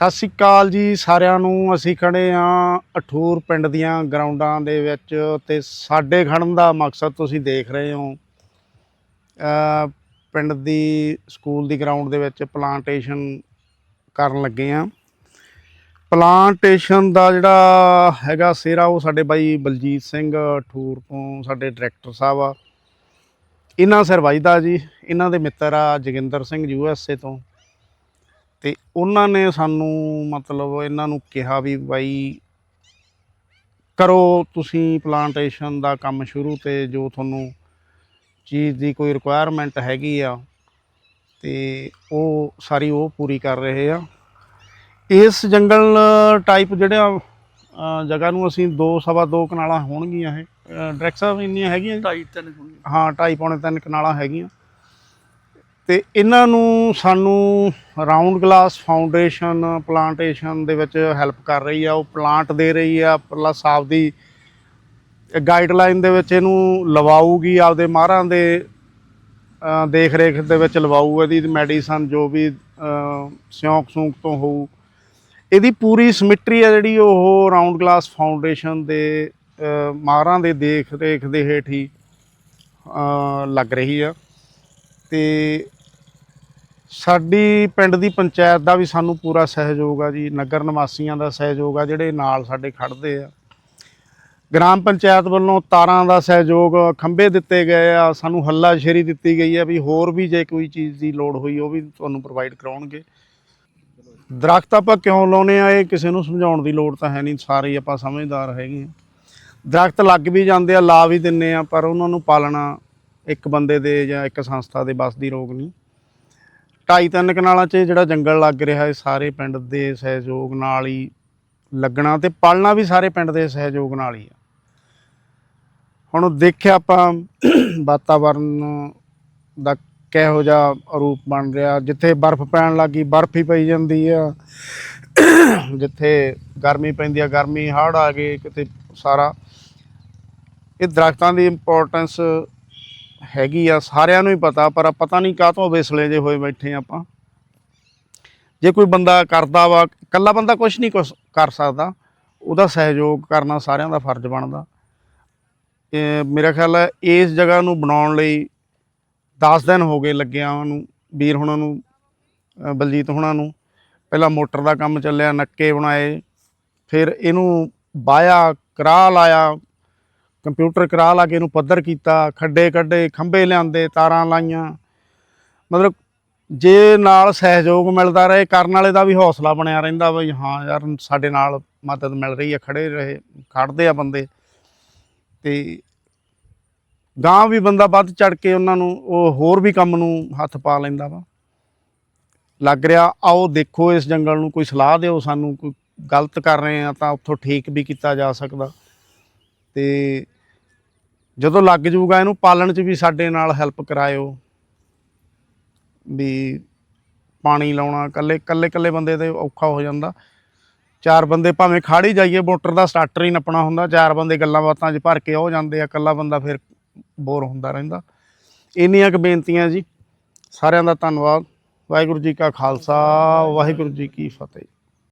ਸਤਿ ਸ਼੍ਰੀ ਅਕਾਲ ਜੀ ਸਾਰਿਆਂ ਨੂੰ। ਅਸੀਂ ਖੜੇ ਆ ਅਠੂਰ ਪਿੰਡ ਦੀਆਂ ਗਰਾਊਂਡਾਂ ਦੇ ਵਿੱਚ ਤੇ ਸਾਡੇ ਖੜਨ ਦਾ ਮਕਸਦ ਤੁਸੀਂ ਦੇਖ ਰਹੇ ਹੋ। ਪਿੰਡ ਦੀ, ਸਕੂਲ ਦੀ ਗਰਾਊਂਡ ਦੇ ਵਿੱਚ ਪਲਾਂਟੇਸ਼ਨ ਕਰਨ ਲੱਗੇ ਆ ਪਲਾਂਟੇਸ਼ਨ ਦਾ ਜਿਹੜਾ ਹੈਗਾ ਸਿਰਾ ਉਹ ਸਾਡੇ ਬਾਈ ਬਲਜੀਤ ਸਿੰਘ ਅਠੂਰ ਤੋਂ ਸਾਡੇ ਡਾਇਰੈਕਟਰ ਸਾਹਿਬ ਆ। ਇਹਨਾਂ ਸਿਰ ਵੱਜਦਾ ਜੀ, ਇਹਨਾਂ ਦੇ ਮਿੱਤਰ ਆ Joginder Singh U S A ਤੋਂ। ਤੇ ਉਹਨਾਂ ਨੇ ਸਾਨੂੰ ਮਤਲਬ ਇਹਨਾਂ ਨੂੰ ਕਿਹਾ ਵੀ ਬਾਈ ਕਰੋ ਤੁਸੀਂ ਪਲਾਂਟੇਸ਼ਨ ਦਾ ਕੰਮ ਸ਼ੁਰੂ ਤੇ ਜੋ ਤੁਹਾਨੂੰ ਚੀਜ਼ ਦੀ ਕੋਈ ਰਿਕੁਆਇਰਮੈਂਟ ਹੈਗੀ ਆ ਤੇ ਉਹ ਸਾਰੀ ਉਹ ਪੂਰੀ ਕਰ ਰਹੇ ਆ। ਇਸ ਜੰਗਲ ਟਾਈਪ ਜਿਹੜਾ ਅ, ਜਗ੍ਹਾ ਨੂੰ ਅਸੀਂ ਦੋ ਸਵਾ ਦੋ ਕਨਾਲਾਂ ਹੋਣਗੀਆਂ ਇਹ। ਡਾਇਰੈਕਟ ਸਾਹਿਬ ਇੰਨੀਆਂ ਹੈਗੀਆਂ ਜੀ? ਢਾਈ ਤਿੰਨ ਹੋਣਗੇ ਹਾਂ ਢਾਈ ਪੌਣੇ ਤਿੰਨ ਕਨਾਲਾਂ ਹੈਗੀਆਂ। ਤੇ ਇਹਨਾਂ ਨੂੰ ਸਾਨੂੰ ਰਾਉਂਡ ਗਲਾਸ ਫਾਊਂਡੇਸ਼ਨ ਪਲਾਂਟੇਸ਼ਨ ਦੇ ਵਿੱਚ ਹੈਲਪ ਕਰ ਰਹੀ ਆ ਉਹ ਪਲਾਂਟ ਦੇ ਰਹੀ ਆ ਪਲੱਸ ਆਪਦੀ ਗਾਈਡਲਾਈਨ ਦੇ ਵਿੱਚ ਇਹਨੂੰ ਲਵਾਊਗੀ ਆਪਦੇ ਮਾਹਰਾਂ ਦੇ ਦੇਖ ਰੇਖ ਦੇ ਵਿੱਚ ਲਵਾਊ ਇਹਦੀ ਮੈਡੀਸਨ ਜੋ ਵੀ ਸਿਉਂਕ ਸੂੰਕ ਤੋਂ ਹੋਊ। ਇਹਦੀ ਪੂਰੀ ਸਿਮਟਰੀ ਆ ਜਿਹੜੀ ਉਹ ਰਾਉਂਡ ਗਲਾਸ ਫਾਊਂਡੇਸ਼ਨ ਦੇ ਅ, ਮਾਹਰਾਂ ਦੇ ਦੇਖ ਰੇਖ ਦੇ ਹੇਠ ਹੀ ਲੱਗ ਰਹੀ ਆ। ਤੇ ਸਾਡੀ ਪਿੰਡ ਦੀ ਪੰਚਾਇਤ ਦਾ ਵੀ ਸਾਨੂੰ ਪੂਰਾ ਸਹਿਯੋਗ ਆ ਜੀ, ਨਗਰ ਨਿਵਾਸੀਆਂ ਦਾ ਸਹਿਯੋਗ ਆ, ਜਿਹੜੇ ਨਾਲ ਸਾਡੇ ਖੜਦੇ ਆ। ਗ੍ਰਾਮ ਪੰਚਾਇਤ ਵੱਲੋਂ ਤਾਰਾਂ ਦਾ ਸਹਿਯੋਗ, ਖੰਭੇ ਦਿੱਤੇ ਗਏ ਆ, ਸਾਨੂੰ ਹੱਲਾਸ਼ੇਰੀ ਦਿੱਤੀ ਗਈ ਆ ਵੀ ਹੋਰ ਵੀ ਜੇ ਕੋਈ ਚੀਜ਼ ਦੀ ਲੋੜ ਹੋਈ, ਉਹ ਵੀ ਤੁਹਾਨੂੰ ਪ੍ਰੋਵਾਈਡ ਕਰਾਉਣਗੇ। ਦਰਖਤ ਆਪਾਂ ਕਿਉਂ ਲਾਉਨੇ ਆ, ਇਹ ਕਿਸੇ ਨੂੰ ਸਮਝਾਉਣ ਦੀ ਲੋੜ ਤਾਂ ਹੈ ਨਹੀਂ, ਸਾਰੇ ਆਪਾਂ ਸਮਝਦਾਰ ਹੈਗੇ ਆ। ਦਰਖਤ ਲੱਗ ਵੀ ਜਾਂਦੇ ਆ, ਲਾ ਵੀ ਦਿੰਨੇ ਆ, ਪਰ ਉਹਨਾਂ ਨੂੰ ਪਾਲਣਾ ਇੱਕ ਬੰਦੇ ਦੇ ਜਾਂ ਇੱਕ ਸੰਸਥਾ ਦੇ ਬਸ ਦੀ ਰੋਗ ਨਹੀਂ। ਢਾਈ ਤਿੰਨ ਕਨਾਲਾਂ 'ਚ ਜਿਹੜਾ ਜੰਗਲ ਲੱਗ ਰਿਹਾ ਹੈ ਸਾਰੇ ਪਿੰਡ ਦੇ ਸਹਿਯੋਗ ਨਾਲ ਹੀ ਲੱਗਣਾ ਤੇ ਪਾਲਣਾ ਵੀ ਸਾਰੇ ਪਿੰਡ ਦੇ ਸਹਿਯੋਗ ਨਾਲ ਹੀ ਆ। ਹੁਣ ਦੇਖਿਆ ਆਪਾਂ ਵਾਤਾਵਰਨ ਦਾ ਕਿਹੋ ਜਿਹਾ ਰੂਪ ਬਣ ਰਿਹਾ। ਜਿੱਥੇ ਬਰਫ਼ ਪੈਣ ਲੱਗੀ, ਬਰਫ਼ ਹੀ ਪਈ ਜਾਂਦੀ ਆ। ਜਿੱਥੇ ਗਰਮੀ ਪੈਂਦੀ ਆ, ਗਰਮੀ ਹੜ੍ਹ ਆ ਗਏ ਕਿਤੇ ਸਾਰਾ। ਇਹ ਦਰਖਤਾਂ ਦੀ ਇੰਪੋਰਟੈਂਸ ਹੈਗੀ ਆ, ਸਾਰਿਆਂ ਨੂੰ ਹੀ ਪਤਾ, ਪਰ ਪਤਾ ਨਹੀਂ ਕਾਹ ਤੋਂ ਵਿਸਲੇ ਜੇ ਹੋਏ ਬੈਠੇ ਆਪਾਂ। ਜੇ ਕੋਈ ਬੰਦਾ ਕਰਦਾ ਵਾ, ਇਕੱਲਾ ਬੰਦਾ ਕੁਝ ਨਹੀਂ ਕੁਛ ਕਰ ਸਕਦਾ। ਉਹਦਾ ਸਹਿਯੋਗ ਕਰਨਾ ਸਾਰਿਆਂ ਦਾ ਫਰਜ਼ ਬਣਦਾ। ਮੇਰਾ ਖਿਆਲ ਹੈ ਇਸ ਜਗ੍ਹਾ ਨੂੰ ਬਣਾਉਣ ਲਈ 10 ਦਿਨ ਹੋ ਗਏ ਲੱਗਿਆ ਨੂੰ, ਵੀਰ ਹੁਣਾਂ ਨੂੰ ਬਲਜੀਤ ਹੁਣਾਂ ਨੂੰ। ਪਹਿਲਾਂ ਮੋਟਰ ਦਾ ਕੰਮ ਚੱਲਿਆ, ਨੱਕੇ ਬਣਾਏ। ਫਿਰ ਇਹਨੂੰ ਬਾਇਆ ਕਰਾ ਲਾਇਆ ਕੰਪਿਊਟਰ ਕਰਾ ਲਾ ਕੇ ਇਹਨੂੰ ਪੱਧਰ ਕੀਤਾ, ਖੱਡੇ ਕੱਢੇ, ਖੰਭੇ ਲਿਆਂਦੇ, ਤਾਰਾਂ ਲਾਈਆਂ। ਮਤਲਬ ਜੇ ਨਾਲ ਸਹਿਯੋਗ ਮਿਲਦਾ ਰਹੇ, ਕਰਨ ਵਾਲੇ ਦਾ ਵੀ ਹੌਸਲਾ ਬਣਿਆ ਰਹਿੰਦਾ ਬਈ, ਹਾਂ ਯਾਰ, ਸਾਡੇ ਨਾਲ ਮਦਦ ਮਿਲ ਰਹੀ ਹੈ ਖੜੇ ਰਹੇ ਖੜਦੇ ਆ ਬੰਦੇ। ਤੇ ਗਾਂ ਵੀ ਬੰਦਾ ਵੱਧ ਚੜ ਕੇ ਉਹਨਾਂ ਨੂੰ, ਉਹ ਹੋਰ ਵੀ ਕੰਮ ਨੂੰ ਹੱਥ ਪਾ ਲੈਂਦਾ ਵਾ। ਲੱਗ ਰਿਹਾ, ਆਓ ਦੇਖੋ ਇਸ ਜੰਗਲ ਨੂੰ, ਕੋਈ ਸਲਾਹ ਦਿਓ ਸਾਨੂੰ, ਕੋਈ ਗਲਤ ਕਰ ਰਹੇ ਆ ਤਾਂ ਉੱਥੋਂ ਠੀਕ ਵੀ ਕੀਤਾ ਜਾ ਸਕਦਾ। ਤੇ ਜਦੋਂ ਲੱਗ ਜਾਊਗਾ ਇਹਨੂੰ ਪਾਲਣ 'ਚ ਵੀ ਸਾਡੇ ਨਾਲ ਹੈਲਪ ਕਰਾਇਓ। ਵੀ ਪਾਣੀ ਲਾਉਣਾ ਕੱਲੇ ਕੱਲੇ ਕੱਲੇ ਬੰਦੇ ਤੇ ਔਖਾ ਹੋ ਜਾਂਦਾ। ਚਾਰ ਬੰਦੇ ਭਾਵੇਂ ਖਾੜੀ ਜਾਈਏ, ਮੋਟਰ ਦਾ ਸਟਾਰਟਰ ਹੀ ਨੱਪਣਾ ਹੁੰਦਾ। ਚਾਰ ਬੰਦੇ ਗੱਲਾਂ ਬਾਤਾਂ 'ਚ ਭਰ ਕੇ ਉਹ ਜਾਂਦੇ ਆ, ਇਕੱਲਾ ਬੰਦਾ ਫਿਰ ਬੋਰ ਹੁੰਦਾ ਰਹਿੰਦਾ। ਇੰਨੀਆਂ ਕੁ ਬੇਨਤੀਆਂ ਜੀ। ਸਾਰਿਆਂ ਦਾ ਧੰਨਵਾਦ। ਵਾਹਿਗੁਰੂ ਜੀ ਕਾ ਖਾਲਸਾ, ਵਾਹਿਗੁਰੂ ਜੀ ਕੀ ਫਤਿਹ।